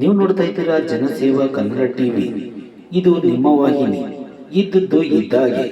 ನೀವು ನೋಡ್ತಾ ಇದ್ದೀರಾ ಜನಸೇವಾ ಕನ್ನಡ ಟಿವಿ. ಇದು ನಿಮ್ಮ ವಾಹಿನಿ. ಇದ್ದದ್ದು ಇದ್ದಾಗೆ.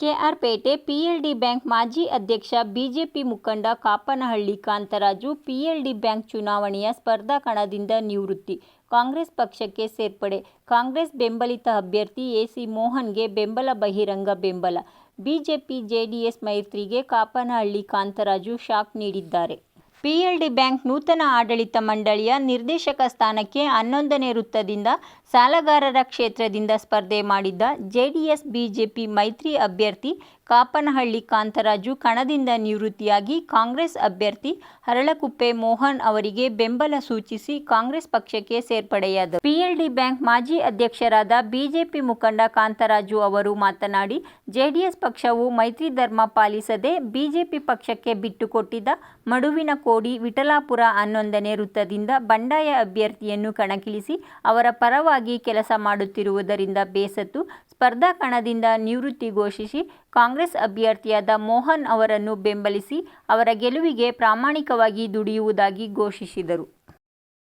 ಕೆಆರ್ಪೇಟೆ ಪಿಎಲ್ಡಿ ಬ್ಯಾಂಕ್ ಮಾಜಿ ಅಧ್ಯಕ್ಷ ಬಿಜೆಪಿ ಮುಖಂಡ ಕಾಪನಹಳ್ಳಿ ಕಾಂತರಾಜು ಪಿಎಲ್ಡಿ ಬ್ಯಾಂಕ್ ಚುನಾವಣೆಯ ಸ್ಪರ್ಧಾ ಕಣದಿಂದ ನಿವೃತ್ತಿ. ಕಾಂಗ್ರೆಸ್ ಪಕ್ಷಕ್ಕೆ ಸೇರ್ಪಡೆ. ಕಾಂಗ್ರೆಸ್ ಬೆಂಬಲಿತ ಅಭ್ಯರ್ಥಿ ಎಸಿ ಮೋಹನ್ಗೆ ಬೆಂಬಲ ಬಹಿರಂಗ ಬೆಂಬಲ. ಬಿಜೆಪಿ ಜೆಡಿಎಸ್ ಮೈತ್ರಿಗೆ ಕಾಪನಹಳ್ಳಿ ಕಾಂತರಾಜು ಶಾಕ್ ನೀಡಿದ್ದಾರೆ. ಪಿಎಲ್ಡಿ ಬ್ಯಾಂಕ್ ನೂತನ ಆಡಳಿತ ಮಂಡಳಿಯ ನಿರ್ದೇಶಕ ಸ್ಥಾನಕ್ಕೆ ಹನ್ನೊಂದನೇ ವೃತ್ತದಿಂದ ಸಾಲಗಾರರ ಕ್ಷೇತ್ರದಿಂದ ಸ್ಪರ್ಧೆ ಮಾಡಿದ್ದ ಜೆಡಿಎಸ್, ಬಿಜೆಪಿ ಮೈತ್ರಿ ಅಭ್ಯರ್ಥಿ ಕಾಪನಹಳ್ಳಿ ಕಾಂತರಾಜು ಕಣದಿಂದ ನಿವೃತ್ತಿಯಾಗಿ ಕಾಂಗ್ರೆಸ್ ಅಭ್ಯರ್ಥಿ ಹರಳಕುಪ್ಪೆ ಮೋಹನ್ ಅವರಿಗೆ ಬೆಂಬಲ ಸೂಚಿಸಿ ಕಾಂಗ್ರೆಸ್ ಪಕ್ಷಕ್ಕೆ ಸೇರ್ಪಡೆಯಾದರು. ಪಿಎಲ್ಡಿ ಬ್ಯಾಂಕ್ ಮಾಜಿ ಅಧ್ಯಕ್ಷರಾದ ಬಿಜೆಪಿ ಮುಖಂಡ ಕಾಂತರಾಜು ಅವರು ಮಾತನಾಡಿ, ಜೆಡಿಎಸ್ ಪಕ್ಷವು ಮೈತ್ರಿ ಧರ್ಮ ಪಾಲಿಸದೆ ಬಿಜೆಪಿ ಪಕ್ಷಕ್ಕೆ ಬಿಟ್ಟುಕೊಟ್ಟಿದ್ದ ಮಡುವಿನ ಕೋಡಿ ವಿಠಲಾಪುರ ಹನ್ನೊಂದನೇ ವೃತ್ತದಿಂದ ಬಂಡಾಯ ಅಭ್ಯರ್ಥಿಯನ್ನು ಕಣಕ್ಕಿಳಿಸಿ ಅವರ ಪರವಾಗಿ ಕೆಲಸ ಮಾಡುತ್ತಿರುವುದರಿಂದ ಬೇಸತ್ತು, ಸ್ಪರ್ಧಾ ಕಣದಿಂದ ನಿವೃತ್ತಿ ಘೋಷಿಸಿ ಕಾಂಗ್ರೆಸ್ ಅಭ್ಯರ್ಥಿಯಾದ ಮೋಹನ್ ಅವರನ್ನು ಬೆಂಬಲಿಸಿ ಅವರ ಗೆಲುವಿಗೆ ಪ್ರಾಮಾಣಿಕವಾಗಿ ದುಡಿಯುವುದಾಗಿ ಘೋಷಿಸಿದರು.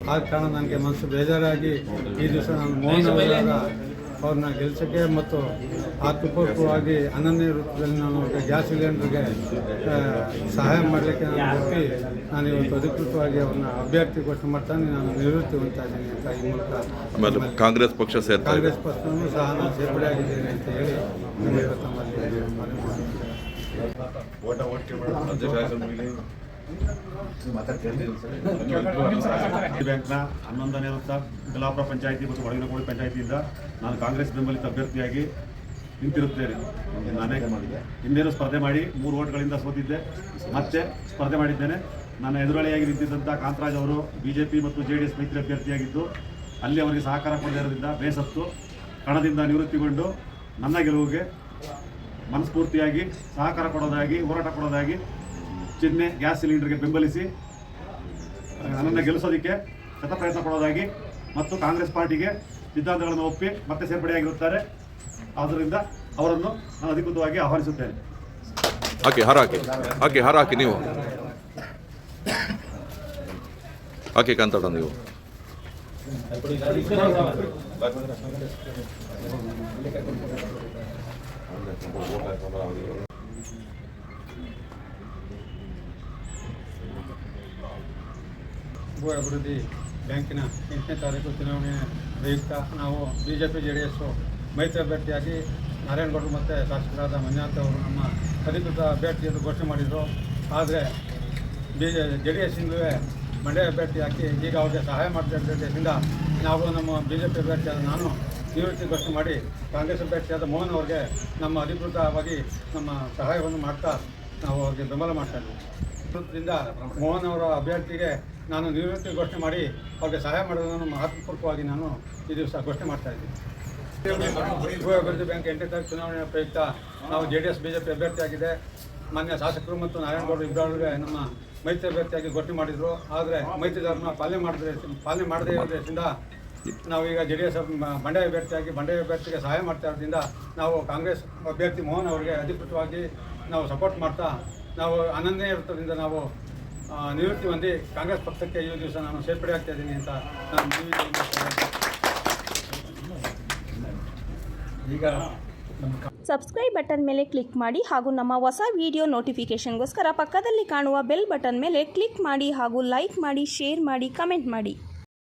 ಆ ಕಾರಣ ನನಗೆ ಮನಸ್ಸು ಬೇಜಾರಾಗಿ ಈ ದಿವಸ ನಾನು ಮೋಹನ್ ಅವರ ಅವ್ರನ್ನ ಗೆಲ್ಸೋಕ್ಕೆ ಮತ್ತು ಆತ್ಮಪೂರ್ವಕವಾಗಿ ಅನನ್ಯ ರೂಪದಲ್ಲಿ ನಾನು ಗ್ಯಾಸ್ ಸಿಲಿಂಡರ್ಗೆ ಸಹಾಯ ಮಾಡಲಿಕ್ಕೆ ನಾನು ಹೋಗಿ ನಾನು ಇವತ್ತು ಅಧಿಕೃತವಾಗಿ ಅವ್ರನ್ನ ಅಭ್ಯರ್ಥಿ ಘೋಷಣೆ ಮಾಡ್ತಾನೆ. ನಾನು ನಿವೃತ್ತಿ ಹೊಂದ್ತಾ ಇದ್ದೀನಿ ಅಂತ ಈ ಮೂಲಕ ಕಾಂಗ್ರೆಸ್ ಪಕ್ಷ ಸೇರ್ತಾ ಇದೆ. ಕಾಂಗ್ರೆಸ್ ಪಕ್ಷನೂ ಸಹ ನಾನು ಸೇರ್ಪಡೆಯಾಗಿದ್ದೇನೆ ಅಂತ ಹೇಳಿ ನಿಮಗೆ ತಮ್ಮಲ್ಲಿ ಮನವಿ ಮಾಡ್ತೀನಿ. ಬ್ಯಾಂಕ್ನ ಹನ್ನೊಂದನೇ ವೃತ್ತ ಬಿಲಾಪುರ ಪಂಚಾಯಿತಿ ಮತ್ತು ಒಳಗಿನಕೋಡಿ ಪಂಚಾಯಿತಿಯಿಂದ ನಾನು ಕಾಂಗ್ರೆಸ್ ಬೆಂಬಲಿತ ಅಭ್ಯರ್ಥಿಯಾಗಿ ನಿಂತಿರುತ್ತೇನೆ. ನಾನೇ ಹಿಂದೇನು ಸ್ಪರ್ಧೆ ಮಾಡಿ ಮೂರು ಓಟ್ಗಳಿಂದ ಸೋತಿದ್ದೆ. ಮತ್ತೆ ಸ್ಪರ್ಧೆ ಮಾಡಿದ್ದೇನೆ. ನನ್ನ ಎದುರಾಳಿಯಾಗಿ ನಿಂತಿದ್ದಂಥ ಕಾಂತರಾಜ್ ಅವರು ಬಿ ಜೆ ಪಿ ಮತ್ತು ಜೆ ಡಿ ಎಸ್ ಮೈತ್ರಿ ಅಭ್ಯರ್ಥಿಯಾಗಿದ್ದು, ಅಲ್ಲಿ ಅವರಿಗೆ ಸಹಕಾರ ಕೊಡದಿರೋದ್ರಿಂದ ಬೇಸತ್ತು. ಕಣದಿಂದ ನಿವೃತ್ತಿಗೊಂಡು ನನ್ನ ಗೆಲುವಿಗೆ ಮನಸ್ಫೂರ್ತಿಯಾಗಿ ಸಹಕಾರ ಕೊಡೋದಾಗಿ, ಹೋರಾಟ ಕೊಡೋದಾಗಿ ಚಿಹ್ನೆ ಗ್ಯಾಸ್ ಸಿಲಿಂಡರ್ಗೆ ಬೆಂಬಲಿಸಿ ನನ್ನನ್ನು ಗೆಲ್ಲಿಸೋದಕ್ಕೆ ಶತ ಪ್ರಯತ್ನ ಪಡೋದಾಗಿ ಮತ್ತು ಕಾಂಗ್ರೆಸ್ ಪಾರ್ಟಿಗೆ ಸಿದ್ಧಾಂತಗಳನ್ನು ಒಪ್ಪಿ ಮತ್ತೆ ಸೇರ್ಪಡೆಯಾಗಿರುತ್ತಾರೆ. ಆದ್ದರಿಂದ ಅವರನ್ನು ನಾನು ಅಧಿಕೃತವಾಗಿ ಆಹ್ವಾನಿಸುತ್ತೇನೆ. ಓಕೆ ಹರಾಕಿ ಓಕೆ ಹರಾಕಿ ನೀವು. ಓಕೆ ಕಾಂತಾಡ ನೀವು. ಭೂ ಅಭಿವೃದ್ಧಿ ಬ್ಯಾಂಕಿನ ಎಂಟನೇ ತಾರೀಕು ಚುನಾವಣೆ ಪ್ರಯುಕ್ತ ನಾವು B J P J D S ಮೈತ್ರಿ ಅಭ್ಯರ್ಥಿಯಾಗಿ ನಾರಾಯಣಗೌಡರು ಮತ್ತು ಶಾಸಕರಾದ ಮಂಜುನಾಥ್ ಅವರು ನಮ್ಮ ಅಧಿಕೃತ ಅಭ್ಯರ್ಥಿಯನ್ನು ಘೋಷಣೆ ಮಾಡಿದರು. ಆದರೆ ಬಿ ಜೆ ಡಿ ಎಸ್ಸಿಂದಲೇ ಮಂಡ್ಯ ಅಭ್ಯರ್ಥಿ ಹಾಕಿ ಈಗ ಅವ್ರಿಗೆ ಸಹಾಯ ಮಾಡ್ತಾ ನಾವು ನಮ್ಮ ಬಿ ಜೆ ಪಿ ಅಭ್ಯರ್ಥಿಯಾದ ನಾನು ನಿವೃತ್ತಿ ಘೋಷಣೆ ಮಾಡಿ ಕಾಂಗ್ರೆಸ್ ಅಭ್ಯರ್ಥಿಯಾದ ಮೋಹನ್ ಅವರಿಗೆ ನಮ್ಮ ಅಧಿಕೃತವಾಗಿ ನಮ್ಮ ಸಹಾಯವನ್ನು ಮಾಡ್ತಾ ನಾವು ಅವ್ರಿಗೆ ಬೆಂಬಲ ಮಾಡ್ತಾ ಇದ್ದೀವಿ ದಿಂದ ಮೋಹನ್ ಅವರ ಅಭ್ಯರ್ಥಿಗೆ ನಾನು ನಿವೃತ್ತಿ ಘೋಷಣೆ ಮಾಡಿ ಅವ್ರಿಗೆ ಸಹಾಯ ಮಾಡೋದನ್ನು ಮಹತ್ವಪೂರ್ವಕವಾಗಿ ನಾನು ಈ ದಿವಸ ಘೋಷಣೆ ಮಾಡ್ತಾ ಇದ್ದೀನಿ. ಭೂ ಅಭಿವೃದ್ಧಿ ಬ್ಯಾಂಕ್ ಎಂಟನೇ ತಾರೀಕು ಚುನಾವಣೆ ಪ್ರಯುಕ್ತ ನಾವು ಜೆ ಡಿ ಎಸ್ ಬಿ ಅಭ್ಯರ್ಥಿಯಾಗಿದೆ ಮಾನ್ಯ ಶಾಸಕರು ಮತ್ತು ನಾರಾಯಣಗೌಡರು ಇಬ್ಬರಿಗೆ ನಮ್ಮ ಮೈತ್ರಿ ಅಭ್ಯರ್ಥಿಯಾಗಿ ಘೋಷಣೆ ಮಾಡಿದರು. ಆದರೆ ಮೈತ್ರಿ ಧರ್ಮ ಪಾಲನೆ ಮಾಡಿದ್ರೆ, ಪಾಲನೆ ಮಾಡದೇ ಇರೋದ್ರಿಂದ ನಾವೀಗ ಜೆ ಡಿ ಎಸ್ ಬಂಡಾಯ ಅಭ್ಯರ್ಥಿಯಾಗಿ ಬಂಡಾಯ ಅಭ್ಯರ್ಥಿಗೆ ಸಹಾಯ ಮಾಡ್ತಾ ಇರೋದ್ರಿಂದ ನಾವು ಕಾಂಗ್ರೆಸ್ ಅಭ್ಯರ್ಥಿ ಮೋಹನ್ ಅವರಿಗೆ ಅಧಿಕೃತವಾಗಿ ನಾವು ಸಪೋರ್ಟ್ ಮಾಡ್ತಾ ನಾವು ಅನನ್ಯ ವೃತ್ತದಿಂದ ನಾವು ನಿವೃತ್ತಿ ಹೊಂದಿ ಕಾಂಗ್ರೆಸ್ ಪಕ್ಷಕ್ಕೆ ಈ ದಿವಸ ನಾನು ಸೇರ್ಪಡೆ ಆಗ್ತಾ ಇದ್ದೀನಿ ಅಂತ ನಾನು ಈಗ ಸಬ್ಸ್ಕ್ರೈಬ್ ಬಟನ್ ಮೇಲೆ ಕ್ಲಿಕ್ ಮಾಡಿ ಹಾಗೂ ನಮ್ಮ ಹೊಸ ವಿಡಿಯೋ ನೋಟಿಫಿಕೇಷನ್ಗೋಸ್ಕರ ಪಕ್ಕದಲ್ಲಿ ಕಾಣುವ ಬೆಲ್ ಬಟನ್ ಮೇಲೆ ಕ್ಲಿಕ್ ಮಾಡಿ ಹಾಗೂ ಲೈಕ್ ಮಾಡಿ ಶೇರ್ ಮಾಡಿ ಕಮೆಂಟ್ ಮಾಡಿ.